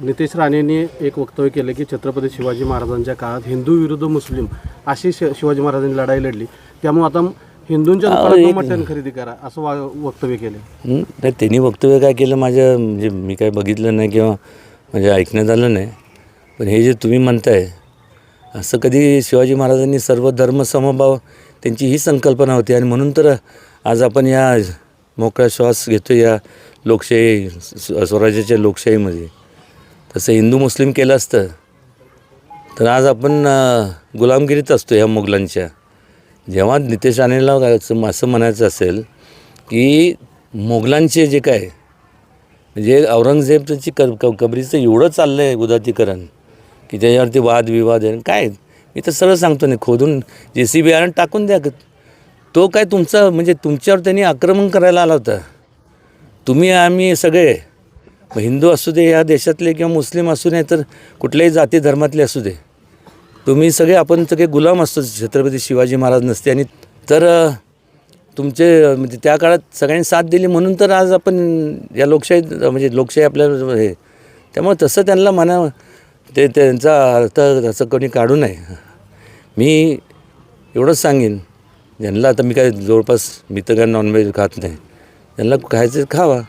नितेश राणेंनी एक वक्तव्य केलं की छत्रपती शिवाजी महाराजांच्या काळात हिंदू विरुद्ध मुस्लिम अशी शि- शिवाजी महाराजांनी लढाई लढली. त्यामुळे आता हिंदूंच्या दुकानात मटण खरेदी करा असं वा वक्तव्य केलं. हं? नाही त्यांनी वक्तव्य काय केलं? माझ्या म्हणजे मी काय बघितलं नाही किंवा म्हणजे ऐकण्यात आलं नाही. पण हे जे तुम्ही म्हणताय असं कधी शिवाजी महाराजांनी सर्व धर्म समभाव त्यांची ही संकल्पना होती. आणि म्हणून तर आज आपण या मोकळा श्वास घेतो या लोकशाही स्व- स्वराज्याच्या लोकशाहीमध्ये. तसं हिंदू मुस्लिम केलं असतं. तर आज आपण गुलामगिरीत असतो ह्या मुघलांच्या. जेव्हा नितेश राणेला असं असं म्हणायचं असेल की मोगलांचे जे काय म्हणजे औरंगजेबची क क- कबरीचं एवढं चाललं आहे उदातीकरण की त्याच्यावरती वादविवाद आहे. काय? मी तर सरळ सांगतो नाही खोदून जे सी बी आर टाकून द्या. तो काय तुमचा म्हणजे तुमच्यावर त्यांनी आक्रमण करायला आला होता. तुम्ही आम्ही सगळे मग हिंदू असू दे या देशातले किंवा मुस्लिम असू नये तर कुठल्याही जाती धर्मातले असू दे. तुम्ही सगळे आपण सगळे गुलाम असतो छत्रपती शिवाजी महाराज नसते. आणि तर तुमचे म्हणजे त्या काळात सगळ्यांनी साथ दिली म्हणून तर आज आपण या लोकशाही म्हणजे लोकशाही आपल्या हे त्यामुळे तसं त्यांना म्हणा ते त्यांचा अर्थ असं कोणी काढू नये. मी एवढंच सांगेन. ज्यांना आता मी काय जवळपास मी तर काय नॉनव्हेज खात नाही. त्यांना खायचं खावा.